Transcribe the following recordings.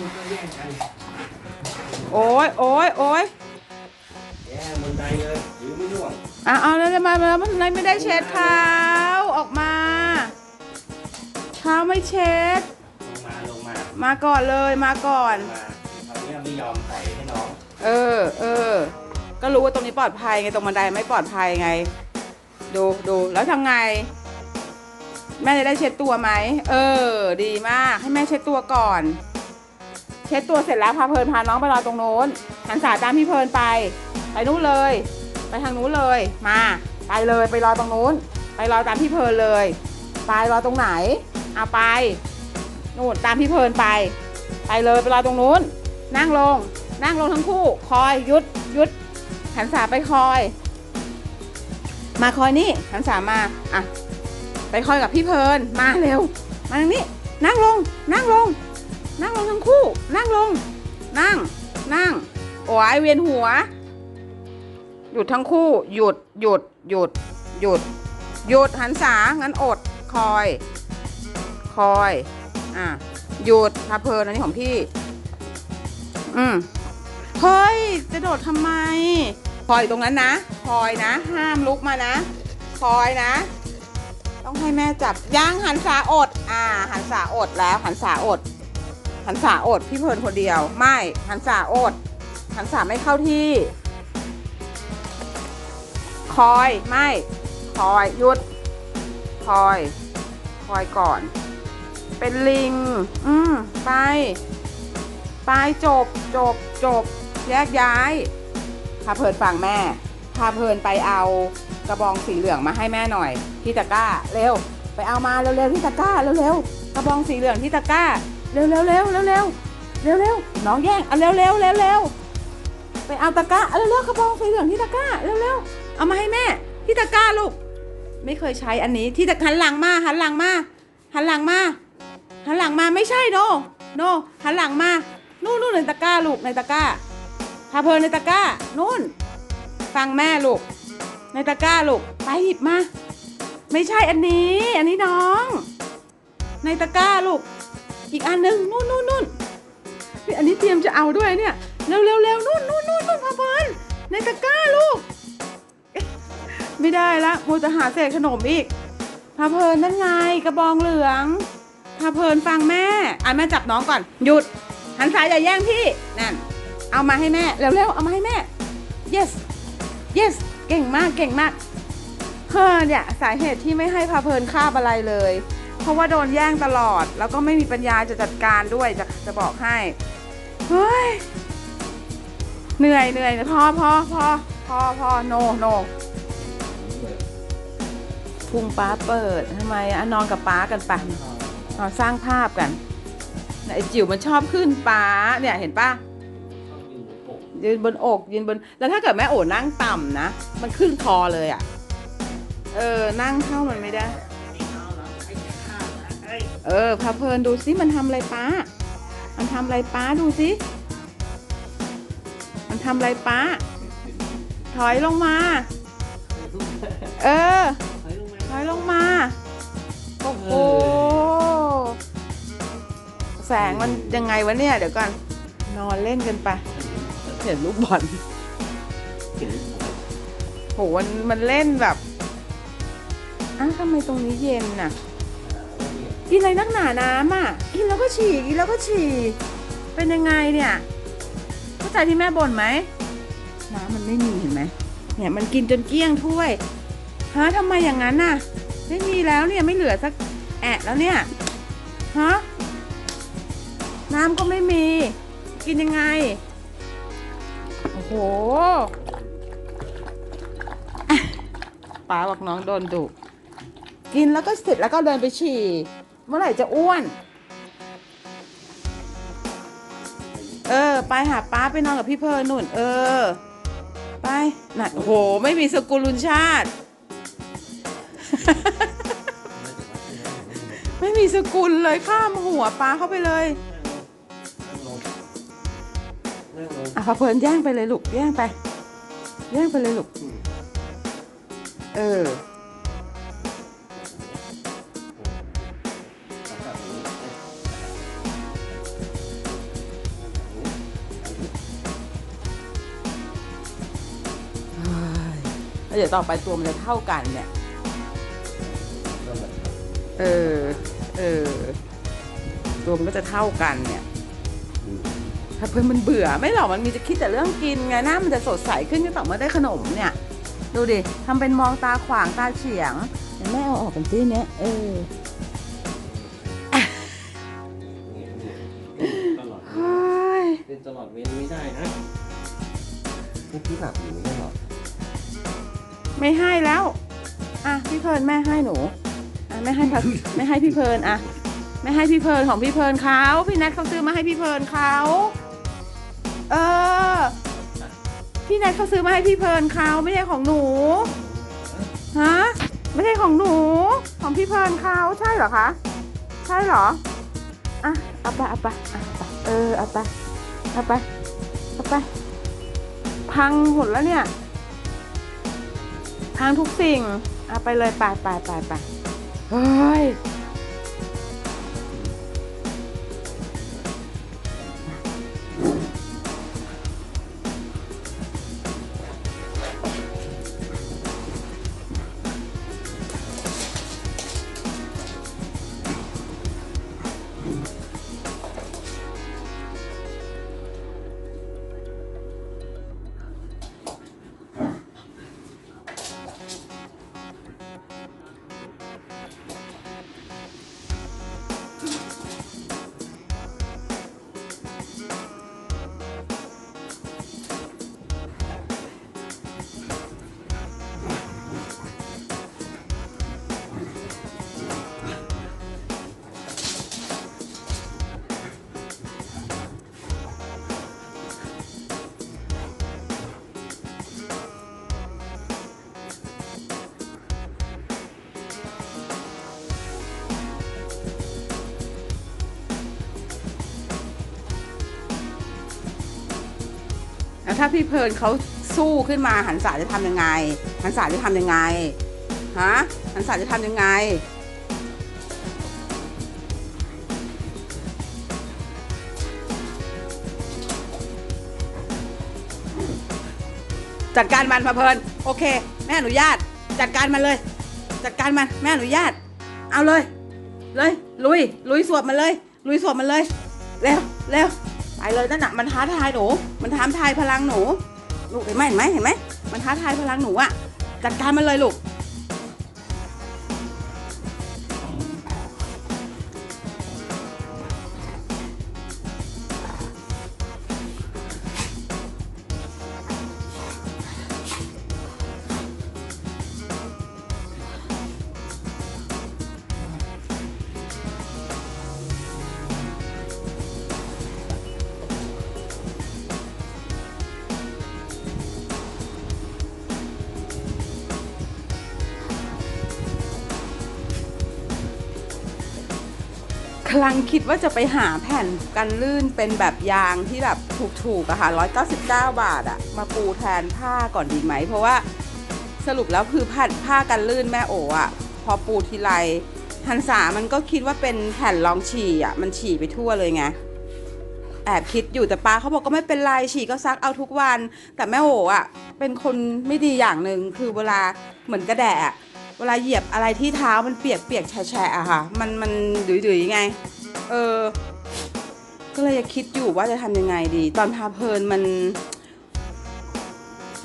มันก็แย่งกันโอ้ยโอ้ยโอ้ยแย่งบนไดเลยหรือไม่ร่วงอะเอาแล้วจะมาแล้วมันไม่ได้เช็ดเท้าออกมาเท้าไม่เช็ด ลงมาลงมามาก่อนเลยมาก่อน มาคราวนี้ไม่ยอมปล่ให้น้องเออเออ ก็รู้ว่าตรงนี้ปลอดภัยไงตรงบันไดไม่ปลอดภัยไง ดูดูแล้วทำไง แม่จะได้เช็ดตัวไหม เออ ดีมากให้แม่เช็ดตัวก่อน เช็ดตัวเสร็จแล้วพาเพลินพาน้องไปรอตรงโน้นหันสายตามพี่เพลินไป ไปนู้นเลย ไปทางนู้นเลย มาไปเลยไปรอตรงนู้น ไปรอตามพี่เพลินเลย ไปรอตรงไหนเอาไปนู่นตามพี่เพลินไป ไปเลยไปรอตรงนู้น นั่งลง นั่งลงทั้งคู่ คอยยุดยุดหันสาไปคอย มาคอยนี่หันสามาอะไปคอยกับพี่เพลินมาเร็วมาทางนี้นั่งลงนั่งลง นั่งลงทั้งคู่ นั่งลง นั่ง นั่ง โอ้ยเวียนหัว หยุดทั้งคู่ หยุด หยุด หยุด หยุด หยุดหันษางั้นอด คอย คอย อะ หยุดพาเพลินอันนี้ของพี่ อืมเฮ้ย จะโดดทำไม คอยตรงนั้นนะ คอยนะ ห้ามลุกมานะ คอยนะต้องให้แม่จับย่างหันษาอด อ่า หันษาอดแล้ว หันษาอด หันษาอดพี่เพลินคนเดียว ไม่หันษาอดหันษาไม่เข้าที่ คอยไม่คอยหยุด คอย คอยก่อน เป็นลิง อืมไป ไปจบจบจบ แยกย้าย พาเพลินฟังแม่ พาเพลินไปเอากระบองสีเหลืองมาให้แม่หน่อย ที่ตะกร้า เร็ว ไปเอามาเร็วๆที่ตะกร้าเร็วๆกระบองสีเหลืองที่ตะกร้า เร็วๆเร็วๆเร็วเร็วเร็วน้องแย่งเอาเร็วๆเร็วเร็วไปเอาตะกร้าเอาเร็วๆกระบองสีเหลืองที่ตะกร้าเร็วๆเอามาให้แม่ ที่ตะกร้าลูก ไม่เคยใช้อันนี้ที่ตะหันหลังมาหันหลังมาหันหลังมาหันหลังมาไม่ใช่โนโนหันหลังมานู่นนู่นในตะกร้าลูกในตะกร้าพาเพลินในตะกร้านู่น ฟังแม่ลูก ในตะกร้าลูกไปหยิบมา ไม่ใช่อันนี้ อันนี้น้อง ในตะกร้าลูก อีกอันหนึ่งนู่นนู่นนู่นเฮ้ยอันนี้เตรียมจะเอาด้วยเนี่ย เร็วเร็วเร็วนู่นนู่นนู่นนู่นพาเพลินในตะกร้าลูก ไม่ได้ละมูจะหาเศษขนมอีกพาเพลินนั่นไงกระบองเหลืองพาเพลินฟังแม่อะแม่จับน้องก่อน หยุด หันซ้ายอย่าแย่งพี่นั่น เอามาให้แม่เร็วๆเอามาให้แม่ yes yes เก่งมากเก่งมากเฮ้อเนี่ยสาเหตุที่ไม่ให้พาเพลินคาบอะไรเลย เพราะว่าโดนแย่งตลอด แล้วก็ไม่มีปัญญาจะจัดการด้วยจะจะบอกให้ เฮ้ย เหนื่อยเหนื่อยพอพอพอพอพอ no no พุงป้าเปิดทำไมอะนอนกับป้ากันปะเราสร้างภาพกันไอจิ๋วมันชอบขึ้นป้าเนี่ยเห็นปะยืนบนอกยืนบน แล้วถ้าเกิดแม่โอ๋นั่งต่ำนะ มันขึ้นคอเลยอะ่ะ เออ นั่งเท่ามันไม่ได้ เออพาเพลินดูสิมันทำอะไรป้า มันทำอะไรป้าดูสิมันทำอะไรป้า ถอยลงมา เออ ถอยลงมา โอ้โห แสงมันยังไงวะเนี่ย เดี๋ยวก่อน นอนเล่นกันไปเห็นลูกบอลโหมันมันเล่นแบบอ้าวทำไมตรงนี้เย็นน่ะ กินอะไรนักหนาน้ำอะ กินแล้วก็ฉี่ กินแล้วก็ฉี่ เป็นยังไงเนี่ย เข้าใจที่แม่บ่นไหม น้ำมันไม่มีเห็นไหม เนี่ยมันกินจนเกลี้ยงถ้วย ฮะทำไมอย่างนั้นน่ะ ไม่มีแล้วเนี่ยไม่เหลือสักแอะแล้วเนี่ย ฮะ น้ำก็ไม่มี กินยังไง โอ้โหอะป๋าบอกน้องโดนดุกินแล้วก็เสร็จแล้วก็เดินไปฉี่ เมื่อไหร่จะอ้วน เออ ไปหาป้าไปนอนกับพี่เพลิร์นนุ่น เออ ไปน่ะโห ไม่มีสกุลุนชาติ ไม่มีสกุลเลยข้ามหัวป้าเข้าไปเลยอะพาเพลินแย่งไปเลยลูกแย่งไปแย่งไปเลยลูก เออ เดี๋ยวต่อไปตัวมันจะเท่ากันเนี่ยก็แบบเออ เออ ตัวมันก็จะเท่ากันเนี่ยอืมถ้าเพื่อนมันเบื่อไม่หรอกมันมีจะคิดแต่เรื่องกินไงหน้ามันจะสดใสขึ้นก็ต่อเมื่อได้ขนมเนี่ย ดูดิทำเป็นมองตาขวางตาเฉียงเดี๋ยวแม่เอาออกกันสิเนี่ยเออเนี่ยเนี่ยตลอดเฮ้ยเป็นตลอดเวรไม่ได้นะเมื่อกี้หลับอยู่ไม่ใช่หรอ ไม่ให้แล้ว อะพี่เพลินแม่ให้หนู อะไม่ให้พักไม่ให้พี่เพลินอะไม่ให้พี่เพลินของพี่เพลินเขาพี่แนทเขาซื้อมาให้พี่เพลินเขาเออ พี่แนทเขาซื้อมาให้พี่เพลินเขาไม่ใช่ของหนูฮะไม่ใช่ของหนูของพี่เพลินเขาใช่เหรอคะใช่เหรออะเอาไปเอาไปอะเอาไปเออเอาไปเอาไปเอาไปพังหมดแล้วเนี่ย พังทุกสิ่งเอาไปเลยไปไปไปไปเฮ้ย แล้วถ้าพี่เพลินเขาสู้ขึ้นมาหันษาจะทำยังไง หันษาจะทำยังไงฮะหันษาจะทำยังไง จัดการมันมาเพลินโอเค แม่อนุญาต จัดการมันเลย จัดการมันแม่อนุญาต เอาเลย เลย ลุย ลุยสวดมันเลย ลุยสวดมันเลย เร็วเร็ว เลยนั่นน่ะมันท้าทายหนู มันท้าทายพลังหนู ลูกเห็นไหมเห็นไหมเห็นไหมมันท้าทายพลังหนูอะจัดการมันเลยลูก คลังคิดว่าจะไปหาแผ่นกันลื่นเป็นแบบยางที่แบบถูกๆอะค่ะ 199 บาทอะมาปูแทนผ้าก่อนดีไหม เพราะว่าสรุปแล้วคือผ้าผ้ากันลื่นแม่โออะพอปูทีไรหันษามันก็คิดว่าเป็นแผ่นรองฉี่อะมันฉี่ไปทั่วเลยไงแอบคิดอยู่แต่ป้าเขาบอกก็ไม่เป็นไรฉี่ก็ซักเอาทุกวัน แต่แม่โออะเป็นคนไม่ดีอย่างหนึ่งคือเวลาเหมือนกระแดะ เวลาเหยียบอะไรที่เท้ามันเปียกเปียกๆแฉะๆอะค่ะ มันมันดุยๆไง เออ ก็เลยคิดอยู่ว่าจะทำยังไงดี ตอนพาเพลินมัน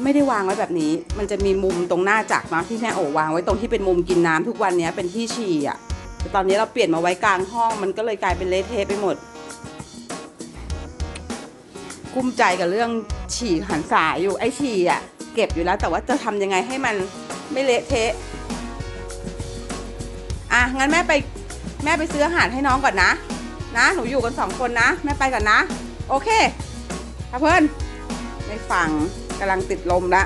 ไม่ได้วางไว้แบบนี้ มันจะมีมุมตรงหน้าจักรเนาะที่แม่โอวางไว้ตรงที่เป็นมุมกินน้ำทุกวันเนี้ยเป็นที่ฉี่อะแต่ตอนนี้เราเปลี่ยนมาไว้กลางห้อง มันก็เลยกลายเป็นเละเทะไปหมดกุ้มใจกับเรื่องฉี่หันสายอยู่ไอ้ฉี่อะ เก็บอยู่แล้วแต่ว่าจะทำยังไงให้มันไม่เละเทะ อะงั้นแม่ไปแม่ไปซื้ออาหารให้น้องก่อนนะ นะหนูอยู่กันสองคนนะ แม่ไปก่อนนะ โอเคค่ะเพื่อนไม่ฟังกำลังติดลมละ